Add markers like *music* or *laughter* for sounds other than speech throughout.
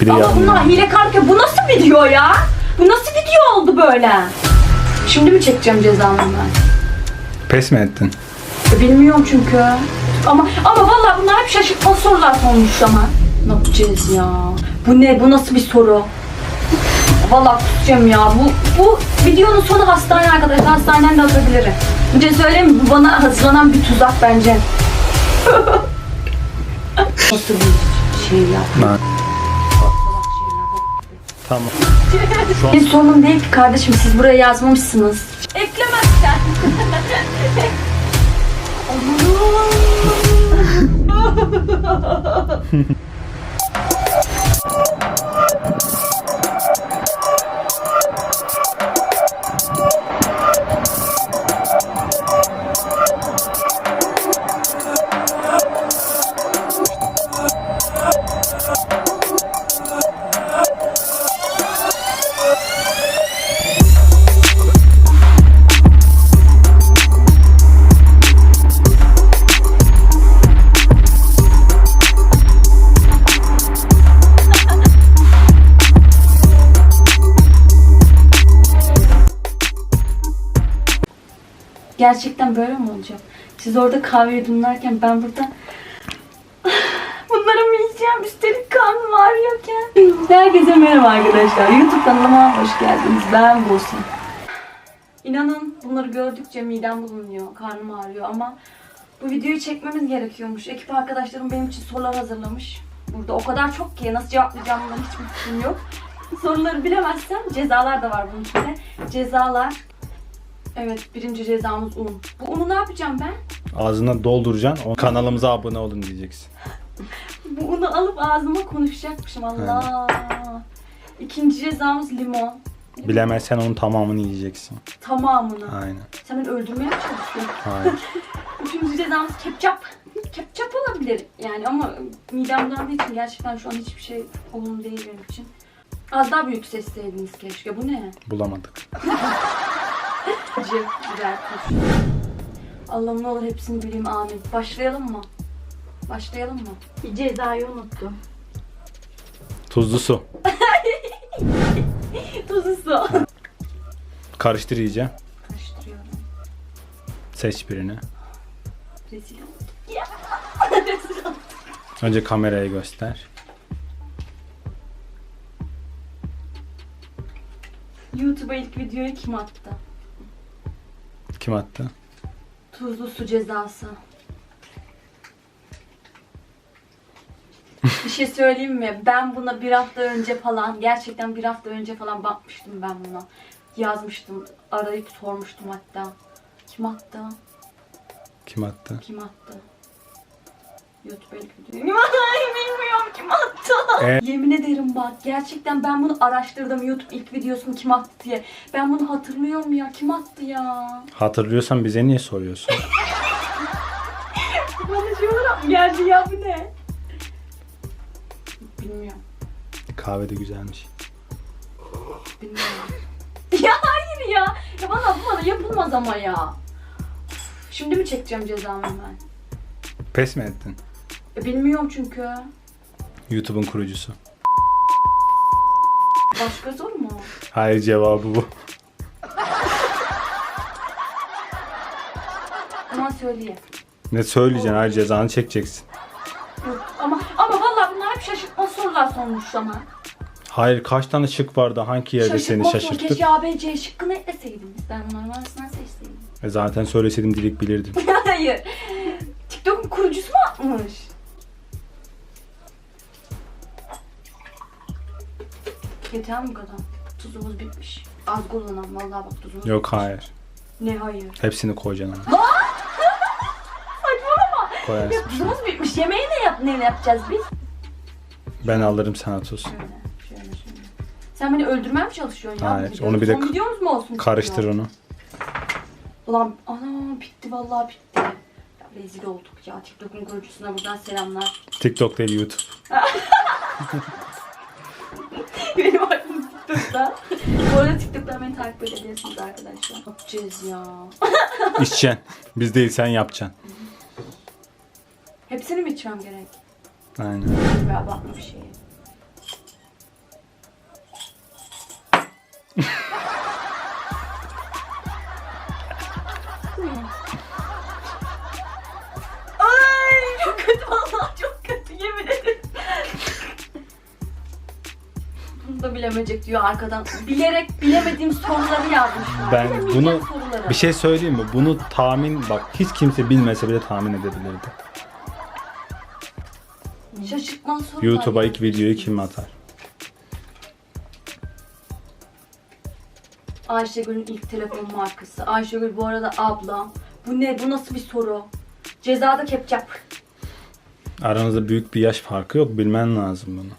Bir de Ama bunlar hile kanka. Bu nasıl video ya? Bu nasıl video oldu böyle? Şimdi mi çekeceğim cezamı ben? Pes mi ettin? E, Bilmiyorum çünkü. Ama ama vallahi bunlar hep şaşırtmalı sorular sormuş ama. Ne yapacağız ya? Bu ne? Bu nasıl bir soru? Vallahi kusacağım ya. Bu bu videonun sonu hastane arkadaşlar. Hastaneden de atabilirim. Önce söyleyeyim mi? Bu bana hazırlanan bir tuzak bence. *laughs* nasıl bir şey ya? Ha. Tamam. *laughs* Bir sorun değil ki kardeşim siz buraya yazmamışsınız. Eklemezsen. *laughs* *laughs* Gerçekten böyle mi olacak? Siz orada kahve yudumlarken ben burada *sighs* bunları mı yiyeceğim? Üstelik karnım ağrıyorken. Herkese merhaba arkadaşlar. YouTube kanalıma hoş geldiniz. Ben Buse. İnanın bunları gördükçe midem bulunuyor, karnım ağrıyor ama bu videoyu çekmemiz gerekiyormuş. Ekip arkadaşlarım benim için sorular hazırlamış. Burada o kadar çok ki nasıl cevaplayacağımdan hiçbir fikrim yok. Soruları bilemezsem cezalar da var bunun içinde. Cezalar Evet birinci cezamız un. Bu unu ne yapacağım ben? Ağzına dolduracaksın. o- Kanalımıza abone olun diyeceksin. Bu unu alıp ağzıma konuşacakmışım Allah. İkinci cezamız limon. Bilemezsen onun tamamını yiyeceksin. Tamamını. Aynen. Sen beni öldürmeye mi çalışıyorsun? Hayır. *laughs* Üçüncü cezamız ketçap. Ketçap olabilir yani ama midem bulandığı için gerçekten şu an hiçbir şey olumlu değil benim için. Az daha büyük sesleydiniz keşke. Bu ne? Bulamadık. *laughs* Biber, turşu. Allah'ım ne olur hepsini bileyim amin. Başlayalım mı? Başlayalım mı? Bir cezayı unuttum. Tuzlu su. *laughs* Tuzlu su. Karıştır iyice. Karıştırıyorum. Seç birini. Rezil oldum. Ya. *laughs* Rezil oldum. Önce kameraya göster. YouTube'a ilk videoyu kim attı? Kim attı? Tuzlu su cezası. bir şey söyleyeyim mi? Ben buna bir hafta önce falan, gerçekten bir hafta önce falan bakmıştım ben buna. Yazmıştım, arayıp sormuştum hatta. Kim attı? Kim attı? Kim attı? YouTube bilmiyorum kim attı. E- Yemin ederim bak gerçekten ben bunu araştırdım YouTube ilk videosunu kim attı diye. Ben bunu hatırlıyorum ya. Kim attı ya? Hatırlıyorsan bize niye soruyorsun? Bana şey olarak geldi ya bu ne? Bilmiyorum. Kahve de güzelmiş. Bilmiyorum. *laughs* ya hayır ya. Ya bana bu bana yapılmaz ama ya. Şimdi mi çekeceğim cezamı ben? Pes mi ettin? E, bilmiyorum çünkü. YouTube'un kurucusu. Başka zor mu? Hayır cevabı bu. Ama söyleyeyim. Ne söyleyeceksin? Hayır cezanı çekeceksin. Yok. Ama ama vallahi bunlar hep şaşırtma sorular sormuş ama. Hayır kaç tane şık vardı? Hangi yerde seni şaşırttık? Keşke A, B, C şıkkını ekleseydiniz. Ben arasından seçseydim. E zaten söyleseydim direkt bilirdim. *laughs* Hayır. TikTok'un kurucusu mu atmış? Yeter mi bu kadar? Tuzumuz bitmiş. Az kullanan vallahi bak tuzumuz Yok bitmiş. hayır. Ne hayır? Hepsini koyacaksın ama. *laughs* Saçmalama. Ya Koyarsın. tuzumuz bitmiş. Yemeği ne yap ne yapacağız biz? Ben alırım sana tuz. Şöyle, şöyle, şöyle. Sen beni öldürmeye mi çalışıyorsun ya? Hayır, onu bir de Son videomuz mu olsun? Karıştır istiyorsun? onu. Ulan ana bitti vallahi bitti. Ya rezil olduk ya. TikTok'un kurucusuna buradan selamlar. TikTok değil YouTube. *laughs* *laughs* Benim aklım TikTok'ta. Bu arada TikTok'tan beni takip edebilirsiniz arkadaşlar. Yapacağız ya. *laughs* İçeceksin. Biz değil sen yapacaksın. Hepsini mi içmem gerek? Aynen. Bir abartma bir şey. *laughs* bilemeyecek diyor arkadan. Bilerek bilemediğim soruları yazmışlar. Ben Bilemeyeceğim bunu soruları. bir şey söyleyeyim mi? Bunu tahmin bak hiç kimse bilmese bile tahmin edebilirdi. Şaşırtmalı sorular. YouTube'a ilk videoyu kim atar? Ayşegül'ün ilk telefon markası. Ayşegül bu arada ablam. Bu ne? Bu nasıl bir soru? Cezada kepçap. Aranızda büyük bir yaş farkı yok. Bilmen lazım bunu.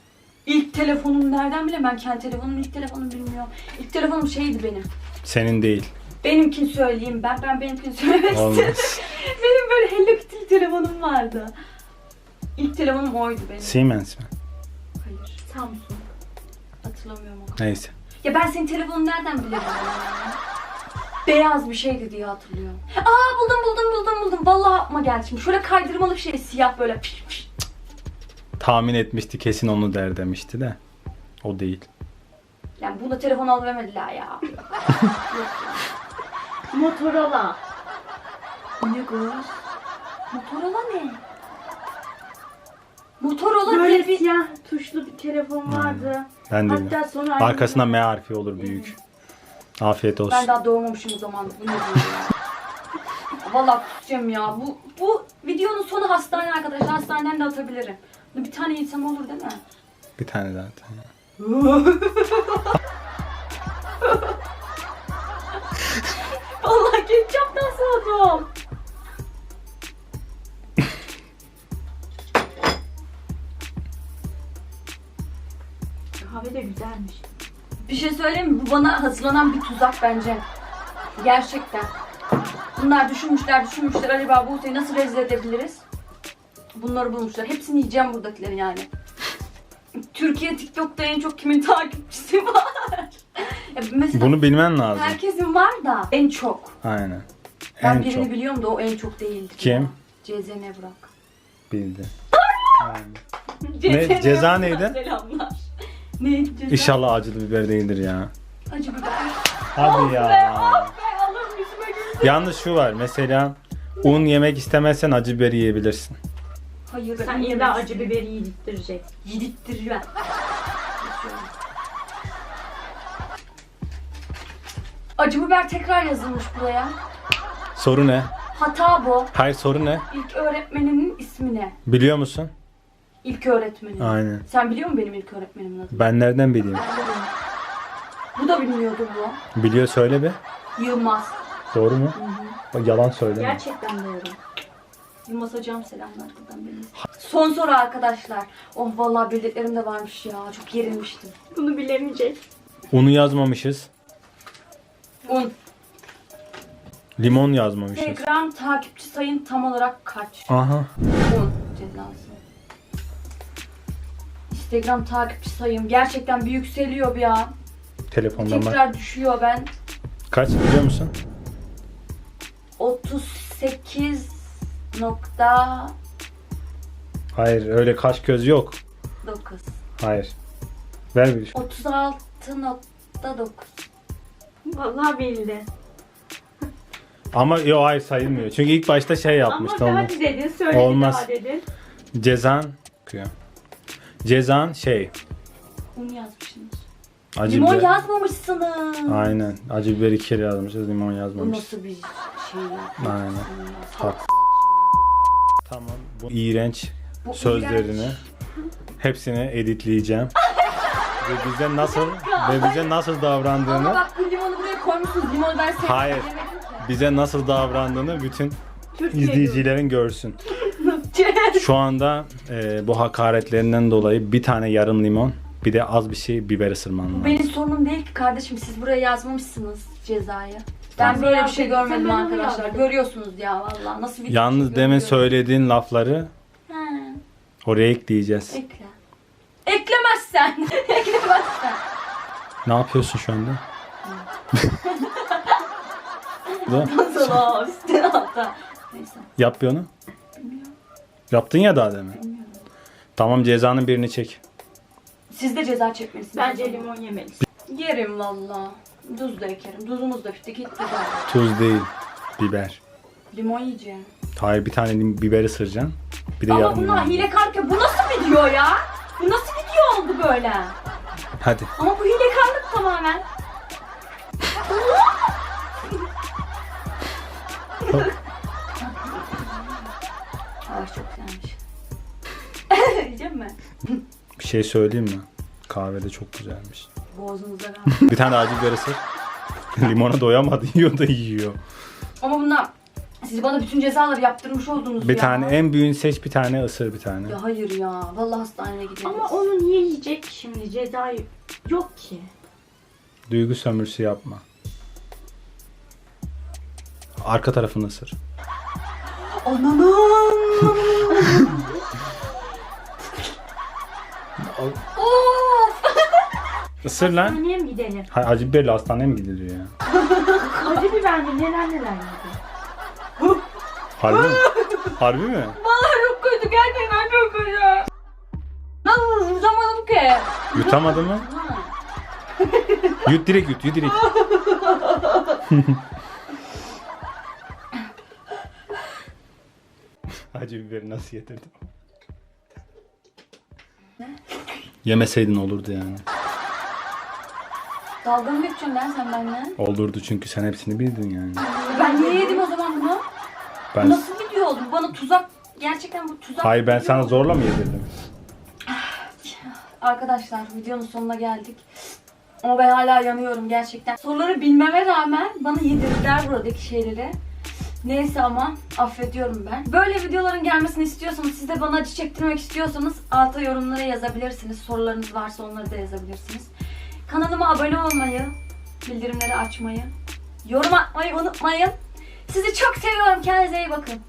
İlk telefonum nereden bileyim ben kendi telefonumun ilk telefonum bilmiyorum. İlk telefonum şeydi benim. Senin değil. Benimkini söyleyeyim ben. Ben benimkini söylemek. Olmaz. *laughs* benim böyle Hello Kitty telefonum vardı. İlk telefonum oydu benim. Siemens mi? Hayır. Samsung. Hatırlamıyorum o kadar. Neyse. Ya ben senin telefonunu nereden ya? Beyaz bir şeydi diye hatırlıyorum. Aa buldum buldum buldum buldum. Vallahi aklıma geldi şimdi. Şöyle kaydırmalı bir şey siyah böyle. Piş, piş. Tahmin etmişti kesin onu der demişti de. O değil. Yani buna telefon alıvermediler ya. *laughs* Motorola. ne kız? Motorola ne? Motorola Böyle diye bir... siyah tuşlu bir telefon vardı. Ben de Hatta sonra Arkasına M harfi olur büyük. Afiyet olsun. Ben daha doğmamışım o zaman. Bu ne diyor ya? Vallahi kusacağım ya. Bu, bu videonun sonu hastane arkadaşlar. Hastaneden de atabilirim. Bir tane insan olur değil mi? Bir tane zaten. *laughs* Vallahi ketçaptan soğudum. Kahve de güzelmiş. Bir şey söyleyeyim mi? Bu bana hazırlanan bir tuzak bence. Gerçekten. Bunlar düşünmüşler düşünmüşler acaba Buse'yi nasıl rezil edebiliriz? Bunları bulmuşlar. Hepsini yiyeceğim buradakilerin yani. Türkiye TikTok'ta en çok kimin takipçisi var? ya mesela Bunu bilmen lazım. herkesin var da en çok. Aynen. Ben en birini çok biliyorum da o en çok değildi. Kim? Cezene Burak. bildi. Ne? Ceza neydi? Selamlar. Neydi ceza? İnşallah acılı biber değildir ya. Acı biber. Hadi Be, ya. ah be, Allah'ım yüzüme. Yalnız şu var mesela un yemek istemezsen acı biber yiyebilirsin. Hayır Sen illa acı biberi yedirttirecek. Yedirttir ben. Acı biber tekrar yazılmış buraya. Soru ne? Hata bu. Hayır soru ne? İlk öğretmeninin ismi ne? Biliyor musun? İlk öğretmenin. Aynen. Sen biliyor musun benim ilk öğretmenimin adını? Ben nereden bileyim? Bu da bilmiyordu bu. Biliyor söyle bir. Yılmaz. Doğru mu? Bak Yalan söyleme. Gerçekten doğru. Yılmaz hocam selamlar buradan benim. Son soru arkadaşlar. Oh vallahi bildiklerim de varmış ya. Çok gerilmiştim. Bunu bilemeyecek. Unu yazmamışız. Un. Limon yazmamışız. Instagram takipçi sayın tam olarak kaç? Aha. 10 cezası. Instagram takipçi sayım gerçekten bir yükseliyor bir an. Telefondan bak. Tekrar düşüyor ben. Kaç biliyor musun? 38 nokta Hayır öyle kaş göz yok. 9. Hayır. Ver bir. 36 nokta 9. Vallahi bildi. Ama yok hayır sayılmıyor. Çünkü ilk başta şey yapmıştı Ama onu. hadi dedin, söyledi Olmaz. daha dedin. Cezan. Cezan şey. Bunu yazmışsınız. Acı Limon biber. yazmamışsınız. Aynen. Acı biber iki kere yazmışız. Limon Bu yazmamışız. nasıl bir şey ya? Aynen. Hak. Tamam. Bu iğrenç. Bu sözlerini iğrenç. hepsini editleyeceğim. *laughs* ve bize nasıl ve bize nasıl Ama davrandığını bak bu limonu buraya koymuşsunuz. Limonu ben. Hayır. yemedim ki. bize nasıl davrandığını bütün Türkiye izleyicilerin görsün. Şu anda e, bu hakaretlerinden dolayı bir tane yarım limon bir de az bir şey biber ısırman lazım. Benim sorunum değil ki kardeşim. Siz buraya yazmamışsınız cezayı. Ben böyle bir şey görmedim arkadaşlar. Görüyorsunuz ya vallahi nasıl bir Yalnız şey demin söylediğin lafları He, oraya ekleyeceğiz. ekle. Eklemezsen. *laughs* Eklemezsen. Ne yapıyorsun şu anda? Da, Sana üstten alta. Neyse. Yap bir onu. Yaptın ya daha demin. Tamam cezanın birini çek. Siz de ceza çekmelisiniz. Bence limon yemelisin. Yerim valla. Tuz da ekerim. Tuzumuz da bitti. Gitti zaten. Tuz değil. Biber. Limon yiyeceğim. Hayır bir tane lim- biber ısıracaksın. Bir de Ama yarım bunlar limon. hile karke. Bu nasıl video ya? Bu nasıl video oldu böyle? Hadi. Ama bu hilekarlık tamamen. *laughs* Ay çok güzelmiş. *laughs* Yiyeceğim mi? Bir şey söyleyeyim mi? Kahve de çok güzelmiş. Boğazınızda kalmış. *laughs* Bir tane biber ısır. Limona doyamadı. *laughs* Yiyor da yiyor. Ama bunlar siz bana bütün cezaları yaptırmış oldunuz Bir ya. tane en büyüğünü seç bir tane ısır bir tane. Ya hayır ya. Vallahi hastaneye gideriz. Ama onu niye yiyecek ki şimdi ceza yok ki. Duygu sömürüsü yapma. Arka tarafını ısır. Ananın. *laughs* of. Isır lan. Hastaneye mi gidelim? Ha, acı biberle hastaneye mi gidiliyor ya? *laughs* Acı biberle neler neler yedi. Harbi mi? Harbi mi? Vallahi çok kötü. Gerçekten çok kötü. Ben uzamadım ki. Yutamadı mı? Yut direkt yut, yut direkt. *laughs* Acı biberi nasıl yedirdim? Yemeseydin olurdu yani. Dalga mı geçiyorsun lan sen benden? Olurdu çünkü sen hepsini bildin yani. Ben niye yedim o zaman bunu? Bu Ben nasıl video oldu? Bu bana tuzak... Gerçekten bu tuzak Hayır ben video sana oldu. zorla mı yedirdim? Arkadaşlar videonun sonuna geldik. Ama ben hala yanıyorum gerçekten. Soruları bilmeme rağmen bana yedirdiler buradaki şeyleri. Neyse ama affediyorum ben. Böyle videoların gelmesini istiyorsanız, siz de bana acı çektirmek istiyorsanız alta yorumlara yazabilirsiniz. Sorularınız varsa onları da yazabilirsiniz. Kanalıma abone olmayı, bildirimleri açmayı, yorum atmayı unutmayın. Sizi çok seviyorum. Kendinize iyi bakın.